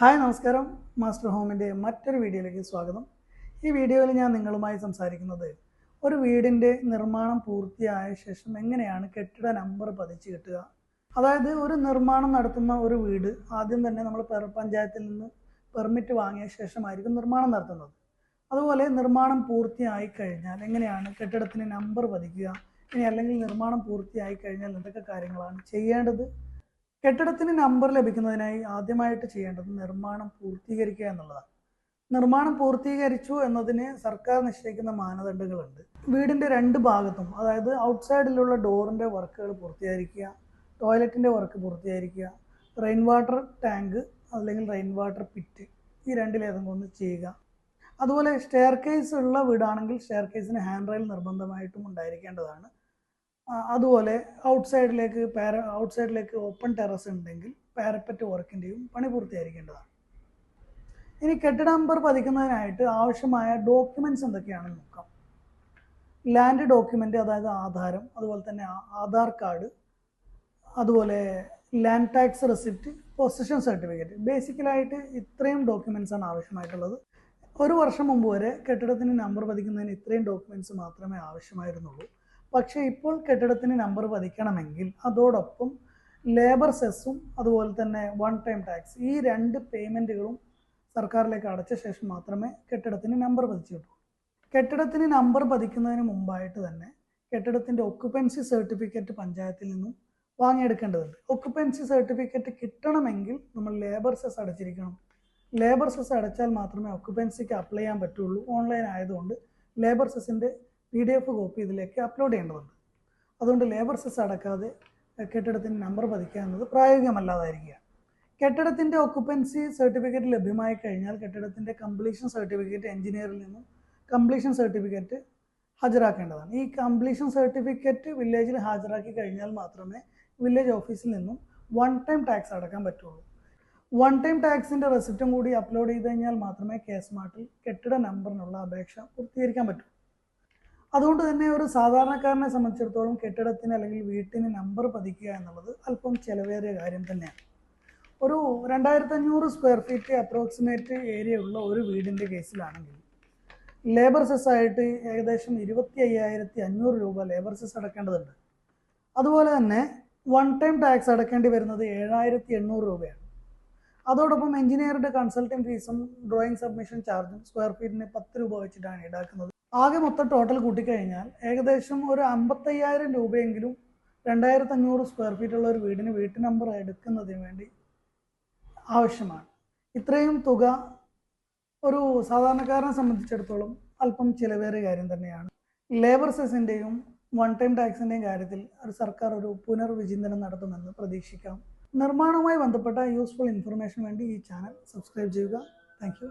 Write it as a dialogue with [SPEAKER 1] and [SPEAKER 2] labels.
[SPEAKER 1] Hi നമസ്കാരം. Master ഹോമിന്റെ മറ്റൊരു വീഡിയോയിലേക്ക് സ്വാഗതം. ഈ വീഡിയോയിൽ ഞാൻ നിങ്ങളുമായി സംസാരിക്കുന്നത് ഒരു വീടിന്റെ നിർമ്മാണം പൂർത്തിയായ ശേഷം എങ്ങനെയാണ് കെട്ടിട നമ്പർ പതിച്ച് കിട്ടുക? അതായത് ഒരു നിർമ്മാണം നടത്തുന്ന ഒരു വീട് ആദ്യം തന്നെ നമ്മൾ പഞ്ചായത്തിൽ നിന്ന് പെർമിറ്റ് വാങ്ങിയ ശേഷമായിരിക്കും നിർമ്മാണം നടത്തുന്നത്. അതുപോലെ നിർമ്മാണം പൂർത്തിയായി കഴിഞ്ഞാൽ എങ്ങനെയാണ് കെട്ടിടത്തിന് നമ്പർ പതിക്കുക? ഇനി അല്ലെങ്കിൽ നിർമ്മാണം പൂർത്തിയായി കഴിഞ്ഞാൽ എന്തൊക്കെ കാര്യങ്ങളാണ് ചെയ്യേണ്ടത്? കെട്ടിടത്തിന് നമ്പർ ലഭിക്കുന്നതിനായി ആദ്യമായിട്ട് ചെയ്യേണ്ടത് നിർമ്മാണം പൂർത്തീകരിക്കുക എന്നുള്ളതാണ്. നിർമ്മാണം പൂർത്തീകരിച്ചു എന്നതിന് സർക്കാർ നിശ്ചയിക്കുന്ന മാനദണ്ഡങ്ങളുണ്ട്. വീടിന്റെ രണ്ട് ഭാഗത്തും അതായത് ഔട്ട്സൈഡിലുള്ള ഡോറിന്റെ വർക്കുകൾ പൂർത്തീകരിക്കുക ടോയ്ലറ്റിന്റെ വർക്ക് പൂർത്തീകരിക്കുക റെയിൻ വാട്ടർ ടാങ്ക് അല്ലെങ്കിൽ റെയിൻ വാട്ടർ പിറ്റ് ഈ രണ്ടിലേതെങ്കിലും ഒന്ന് ചെയ്യുക. അതുപോലെ സ്റ്റെയർ കേസ് ഉള്ള വീടാണെങ്കിൽ സ്റ്റെയർ കേസിന് ഹാൻഡ് റെയിൽ നിർബന്ധമായിട്ടും ഉണ്ടായിരിക്കേണ്ടതാണ്. അതുപോലെ ഔട്ട്സൈഡിലേക്ക് പാര ഔട്ട്സൈഡിലേക്ക് ഓപ്പൺ ടെറസ് ഉണ്ടെങ്കിൽ പാരപ്പറ്റ് വർക്കിന്റെയും പണി പൂർത്തിയായിരിക്കേണ്ടതാണ്. ഇനി കെട്ടിട നമ്പർ പതിക്കുന്നതിനായിട്ട് ആവശ്യമായ ഡോക്യുമെന്റ്സ് എന്തൊക്കെയാണെന്ന് നോക്കാം. ലാൻഡ് ഡോക്യുമെന്റ് അതായത് ആധാരം അതുപോലെ തന്നെ ആധാർ കാർഡ് അതുപോലെ land tax receipt possession certificate ബേസിക്കലായിട്ട് ഇത്രയും ഡോക്യുമെന്റ്സ് ആണ് ആവശ്യമായിട്ടുള്ളത്. ഒരു വർഷം മുമ്പ് വരെ കെട്ടിടത്തിന് നമ്പർ പതിക്കുന്നതിന് ഇത്രയും ഡോക്യുമെന്റ്സ് മാത്രമേ ആവശ്യമായിരുന്നുള്ളൂ. പക്ഷേ ഇപ്പോൾ കെട്ടിടത്തിന് നമ്പർ പതിക്കണമെങ്കിൽ അതോടൊപ്പം ലേബർ സെസ്സും അതുപോലെ തന്നെ വൺ ടൈം ടാക്സ് ഈ രണ്ട് പേയ്മെന്റുകളും സർക്കാരിലേക്ക് അടച്ച ശേഷം മാത്രമേ കെട്ടിടത്തിന് നമ്പർ പതിച്ചു കിട്ടൂ കെട്ടിടത്തിന് നമ്പർ പതിക്കുന്നതിന് മുമ്പായിട്ട് തന്നെ കെട്ടിടത്തിന്റെ ഒക്കുപ്പൻസി സർട്ടിഫിക്കറ്റ് പഞ്ചായത്തിൽ നിന്നും വാങ്ങിയെടുക്കേണ്ടതുണ്ട്. ഒക്കുപ്പൻസി സർട്ടിഫിക്കറ്റ് കിട്ടണമെങ്കിൽ നമ്മൾ ലേബർ സെസ് അടച്ചിരിക്കണം. ലേബർ സെസ് അടച്ചാൽ മാത്രമേ ഒക്കുപ്പൻസിക്ക് അപ്ലൈ ചെയ്യാൻ പറ്റുള്ളൂ. ഓൺലൈൻ ആയതുകൊണ്ട് ലേബർ സെസ്സിന്റെ പി ഡി എഫ് കോപ്പി ഇതിലേക്ക് അപ്ലോഡ് ചെയ്യേണ്ടതുണ്ട്. അതുകൊണ്ട് ലേബർ സെസ് അടക്കാതെ കെട്ടിടത്തിന് നമ്പർ പതിക്കുക എന്നത് പ്രായോഗികമല്ലാതായിരിക്കുക കെട്ടിടത്തിന്റെ ഒക്കുപ്പൻസി സർട്ടിഫിക്കറ്റ് ലഭ്യമായി കഴിഞ്ഞാൽ കെട്ടിടത്തിന്റെ കംപ്ലീഷൻ സർട്ടിഫിക്കറ്റ് എഞ്ചിനീയറിൽ നിന്നും കംപ്ലീഷൻ സർട്ടിഫിക്കറ്റ് ഹാജരാക്കേണ്ടതാണ്. ഈ കംപ്ലീഷൻ സർട്ടിഫിക്കറ്റ് വില്ലേജിൽ ഹാജരാക്കി കഴിഞ്ഞാൽ മാത്രമേ വില്ലേജ് ഓഫീസിൽ നിന്നും വൺ ടൈം ടാക്സ് അടക്കാൻ പറ്റുള്ളൂ. വൺ ടൈം ടാക്സിന്റെ റെസിപ്റ്റും കൂടി അപ്ലോഡ് ചെയ്ത് കഴിഞ്ഞാൽ മാത്രമേ കെ സ്മാർട്ടിൽ കെട്ടിട നമ്പറിനുള്ള അപേക്ഷ പൂർത്തീകരിക്കാൻ പറ്റൂ. അതുകൊണ്ട് തന്നെ ഒരു സാധാരണക്കാരനെ സംബന്ധിച്ചിടത്തോളം കെട്ടിടത്തിന് അല്ലെങ്കിൽ വീട്ടിന് നമ്പർ പതിക്കുക എന്നുള്ളത് അല്പം ചിലവേറിയ കാര്യം തന്നെയാണ്. ഒരു രണ്ടായിരത്തി അഞ്ഞൂറ് സ്ക്വയർ ഫീറ്റ് അപ്രോക്സിമേറ്റ് ഏരിയ ഉള്ള ഒരു വീടിന്റെ കേസിലാണെങ്കിൽ ലേബർ സെസ് ആയിട്ട് ഏകദേശം ഇരുപത്തി അയ്യായിരത്തി അഞ്ഞൂറ് രൂപ ലേബർ സെസ് അടക്കേണ്ടതുണ്ട്. അതുപോലെ തന്നെ വൺ ടൈം ടാക്സ് അടക്കേണ്ടി വരുന്നത് ഏഴായിരത്തി എണ്ണൂറ് രൂപയാണ്. അതോടൊപ്പം എഞ്ചിനീയറുടെ കൺസൾട്ടിംഗ് ഫീസും ഡ്രോയിങ് സബ്മിഷൻ ചാർജും സ്ക്വയർ ഫീറ്റിന് പത്ത് രൂപ വെച്ചിട്ടാണ് ഈടാക്കുന്നത്. ആകെ മൊത്തം ടോട്ടൽ കൂട്ടിക്കഴിഞ്ഞാൽ ഏകദേശം ഒരു അമ്പത്തയ്യായിരം രൂപയെങ്കിലും രണ്ടായിരത്തി അഞ്ഞൂറ് സ്ക്വയർ ഫീറ്റ് ഉള്ള ഒരു വീടിന് വീട്ടു നമ്പർ എടുക്കുന്നതിന് വേണ്ടി ആവശ്യമാണ്. ഇത്രയും തുക ഒരു സാധാരണക്കാരനെ സംബന്ധിച്ചിടത്തോളം അല്പം ചിലവേറിയ കാര്യം തന്നെയാണ്. ലേബർ സെസിന്റെയും വൺ ടൈം ടാക്സിന്റെയും കാര്യത്തിൽ ഒരു സർക്കാർ ഒരു പുനർവിചിന്തനം നടത്തുമെന്ന് പ്രതീക്ഷിക്കാം. നിർമ്മാണവുമായി ബന്ധപ്പെട്ട യൂസ്ഫുൾ ഇൻഫർമേഷൻ വേണ്ടി ഈ ചാനൽ സബ്സ്ക്രൈബ് ചെയ്യുക. താങ്ക്